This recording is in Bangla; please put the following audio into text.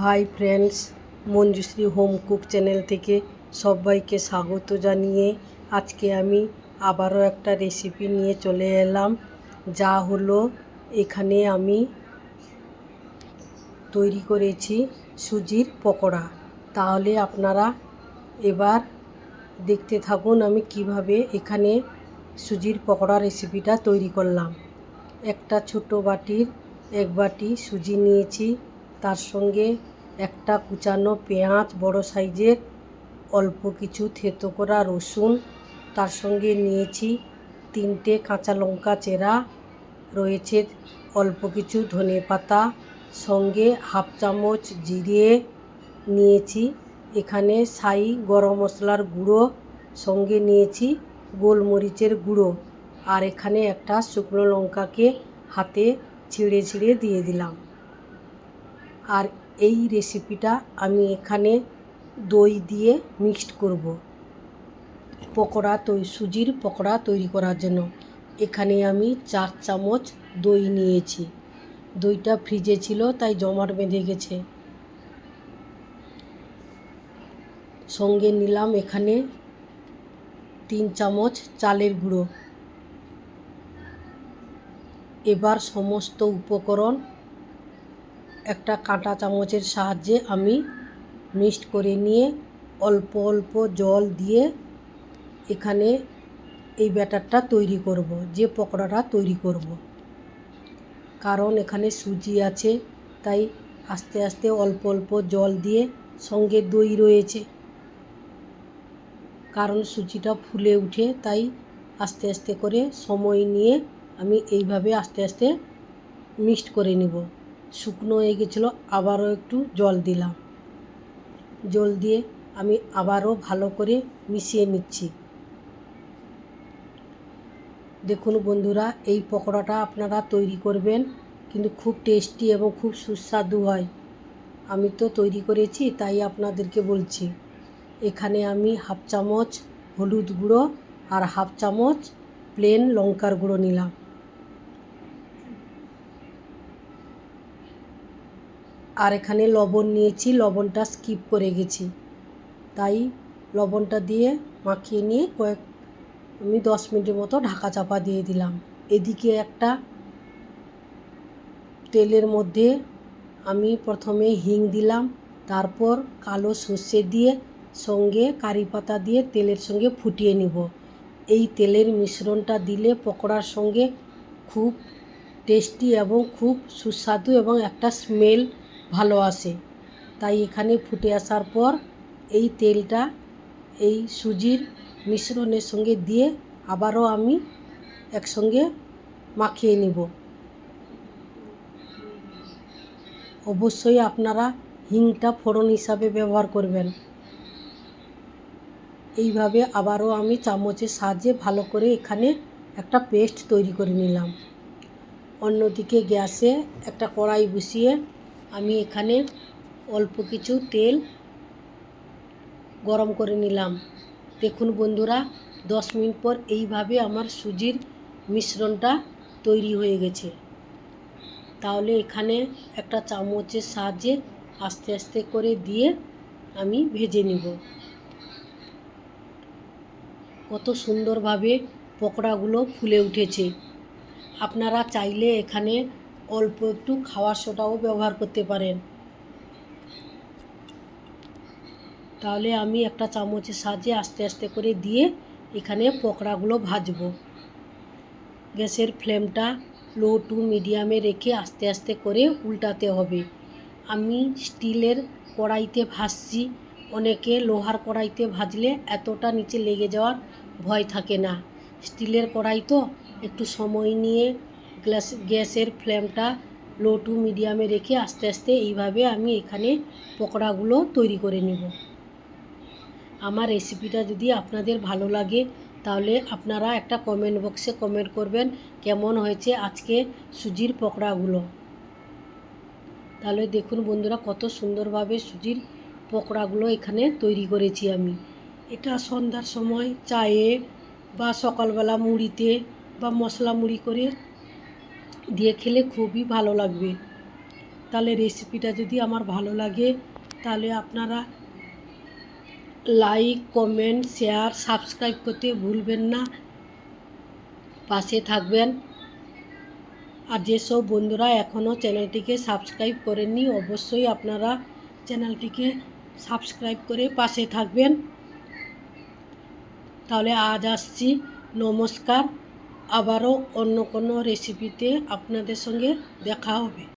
Hi friends, Manjushree home cook channel থেকে সবাইকে স্বাগত জানিয়ে আজকে আমি আবারও একটা রেসিপি নিয়ে চলে এলাম। যা হলো এখানে আমি তৈরি করেছি সুজির পকোড়া। তাহলে আপনারা এবার দেখতে থাকুন আমি কীভাবে এখানে সুজির পকোড়া রেসিপিটা তৈরি করলাম। একটা ছোট বাটির এক বাটি সুজি নিয়েছি। তার সঙ্গে একটা কুচানো পেঁয়াজ বড় সাইজের, অল্প কিছু থেতো করা রসুন, তার সঙ্গে নিয়েছি তিনটে কাঁচা লঙ্কা চেরা, রয়েছে অল্প কিছু ধনে পাতা, সঙ্গে হাফ চামচ জিরে, নিয়েছি এখানে সাই গরম মশলার গুঁড়ো, সঙ্গে নিয়েছি গোলমরিচের গুঁড়ো আর এখানে একটা শুকনো লঙ্কাকে হাতে ছিঁড়ে ছিঁড়ে দিয়ে দিলাম। আর এই রেসিপিটা আমি এখানে দই দিয়ে মিক্সড করব। পকোড়া তৈ, সুজির পকোড়া তৈরি করার জন্য। এখানে আমি চার চামচ দই নিয়েছি। দইটা ফ্রিজে ছিল, তাই জমাট বেঁধে গেছে। সঙ্গে নিলাম এখানে তিন চামচ চালের গুঁড়ো। এবার সমস্ত উপকরণ একটা কাঁটা চামচের সাহায্যে আমি মিক্সড করে নিয়ে অল্প অল্প জল দিয়ে এখানে এই ব্যাটারটা তৈরি করব, যে পকোড়াটা তৈরি করব। কারণ এখানে সুজি আছে, তাই আস্তে আস্তে অল্প অল্প জল দিয়ে সঙ্গে দই রয়েছে। কারণ সুজিটা ফুলে উঠে, তাই আস্তে আস্তে করে সময় নিয়ে আমি এইভাবে আস্তে আস্তে মিক্সড করে নিব। শুকনো হয়ে গেছিল, আবারও একটু জল দিলাম। জল দিয়ে আমি আবারও ভালো করে মিশিয়ে নিচ্ছি। দেখুন বন্ধুরা, এই পকোড়াটা আপনারা তৈরি করবেন, কিন্তু খুব টেস্টি এবং খুব সুস্বাদু হয়। আমি তো তৈরি করেছি, তাই আপনাদেরকে বলছি। এখানে আমি হাফ চামচ হলুদ গুঁড়ো আর হাফ চামচ প্লেন লঙ্কার গুঁড়ো নিলাম। আর এখানে লবণ নিয়েছি, লবণটা স্কিপ করে গেছি। তাই লবণটা দিয়ে মাখিয়ে নিয়ে কয়েক, আমি দশ মিনিটের মতো ঢাকা চাপা দিয়ে দিলাম। এদিকে একটা তেলের মধ্যে আমি প্রথমে হিং দিলাম, তারপর কালো সর্ষে দিয়ে সঙ্গে কারি পাতা দিয়ে তেলের সঙ্গে ফুটিয়ে নিব। এই তেলের মিশ্রণটা দিলে পকোড়ার সঙ্গে খুব টেস্টি এবং খুব সুস্বাদু এবং একটা স্মেল ভালো আসে তাই এখানে ফুটে আসার পর এই তেলটা, এই সুজির মিশ্রণের সঙ্গে দিয়ে আবারও আমি একসঙ্গে মাখিয়ে নিব। অবশ্যই আপনারা হিংটা ফোড়ন হিসাবে ব্যবহার করবেন। এইভাবে আবারও আমি চামচের সাহায্যে ভালো করে এখানে একটা পেস্ট তৈরি করে নিলাম। অন্যদিকে গ্যাসে একটা কড়াই বসিয়ে আমি এখানে অল্প কিছু তেল গরম করে নিলাম। দেখুন বন্ধুরা, দশ মিনিট পর এইভাবে আমার সুজির মিশ্রণটা তৈরি হয়ে গেছে। তাহলে এখানে একটা চামচের সাহায্যে আস্তে আস্তে করে দিয়ে আমি ভেজে নিব। কত সুন্দরভাবে পকোড়াগুলো ফুলে উঠেছে। আপনারা চাইলে এখানে অল্প একটু খাওয়ার সোটাও ব্যবহার করতে পারেন। তাহলে আমি একটা চামচের সাহায্যে আস্তে আস্তে করে দিয়ে এখানে পকোড়াগুলো ভাজবো। গ্যাসের ফ্লেমটা লো টু মিডিয়ামে রেখে আস্তে আস্তে করে উল্টাতে হবে। আমি স্টিলের কড়াইতে ভাজছি। অনেকে লোহার কড়াইতে ভাজলে এতটা নিচে লেগে যাওয়ার ভয় থাকে না। স্টিলের কড়াই তো একটু সময় নিয়ে গ্যাস গ্যাসের ফ্লেমটা লো টু মিডিয়ামে রেখে আস্তে আস্তে এইভাবে আমি এখানে পকোড়াগুলো তৈরি করে নেব। আমার রেসিপিটা যদি আপনাদের ভালো লাগে, তাহলে আপনারা একটা কমেন্ট বক্সে কমেন্ট করবেন কেমন হয়েছে আজকে সুজির পকোড়াগুলো। তাহলে দেখুন বন্ধুরা, কত সুন্দরভাবে সুজির পকোড়াগুলো এখানে তৈরি করেছি আমি। এটা সন্ধ্যার সময় চায়ে বা সকালবেলা মুড়িতে বা মশলা মুড়ি করে দিয়ে খেলে খুবই ভালো লাগবে। তাহলে রেসিপিটা যদি আমার ভালো লাগে, তাহলে আপনারা লাইক কমেন্ট শেয়ার সাবস্ক্রাইব করতে ভুলবেন না। পাশে থাকবেন। আর যেসব বন্ধুরা এখনও চ্যানেলটিকে সাবস্ক্রাইব করেননি, অবশ্যই আপনারা চ্যানেলটিকে সাবস্ক্রাইব করে পাশে থাকবেন। তাহলে আজ আসছি। নমস্কার। আবারও অন্য কোনো রেসিপিতে আপনাদের সঙ্গে দেখা হবে।